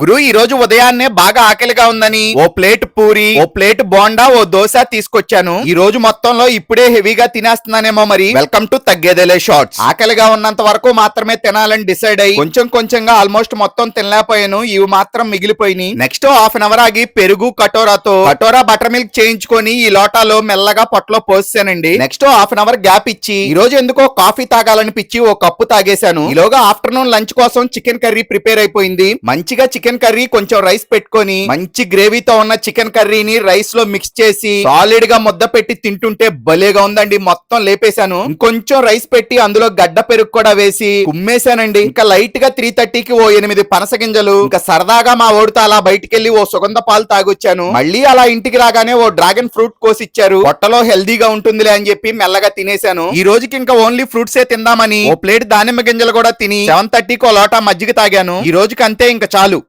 గురు ఈ రోజు ఉదయాన్నే బాగా ఆకలిగా ఉందని ఓ ప్లేట్ పూరి ఓ ప్లేట్ బోండా ఓ దోశ తీసుకొచ్చాను. ఈ రోజు మొత్తంలో ఇప్పుడే హెవీగా తినేస్తున్నానేమో మరి. వెల్కమ్ టు తగ్గేదేలే షార్ట్స్ ఆకలిగా ఉన్నంత వరకు మాత్రమే తినాలని డిసైడ్ అయ్యి కొంచెం కొంచెంగా ఆల్మోస్ట్ మొత్తం తినలేకపోయాను. ఇవి మాత్రం మిగిలిపోయినాయి. నెక్స్ట్ హాఫ్ అన్ అవర్ ఆగి పెరుగు కటోరాతో కటోరా బటర్ మిల్క్ చేయించుకొని ఈ లోటాలో మెల్లగా పొట్టలో పోసానండి next half an hour gap ఇచ్చి ఈ రోజు ఎందుకో కాఫీ తాగాలని పిచ్చి ఓ కప్పు తాగేశాను. ఈలోగా ఆఫ్టర్నూన్ లంచ్ కోసం చికెన్ కర్రీ ప్రిపేర్ అయిపోయింది. మంచిగా చికెన్ చికెన్ కర్రీ కొంచెం రైస్ పెట్టుకొని మంచి గ్రేవీతో ఉన్న చికెన్ కర్రీని రైస్లో మిక్స్ చేసి సాలిడ్గా ముద్ద పెట్టి తింటుంటే భలేగా ఉందండి. మొత్తం లేపేశాను. ఇంకొంచెం రైస్ పెట్టి అందులో గడ్డ పెరుగు కూడా వేసి కుమ్మేశానండి. ఇంకా లైట్గా త్రీ థర్టీకి ఓ ఎనిమిది పనస గింజలు ఇంకా సరదాగా మా ఓడితో అలా బయటికెళ్ళి ఓ సుగంధ పాలు తాగొచ్చాను. మళ్ళీ అలా ఇంటికి రాగానే ఓ డ్రాగన్ ఫ్రూట్ కోసి ఇచ్చారు పొట్టలో హెల్దీగా ఉంటుందిలే అని చెప్పి మెల్లగా తినేశాను. ఈ రోజుకి ఇంకా ఓన్లీ ఫ్రూట్స్ ఏ తిందామని ఓ ప్లేట్ దానిమ్మ గింజలు కూడా తిని సెవెన్ థర్టీకి ఓ లోటా మజ్జిగ తాగాను. ఈ రోజుకి అంతే ఇంకా చాలు.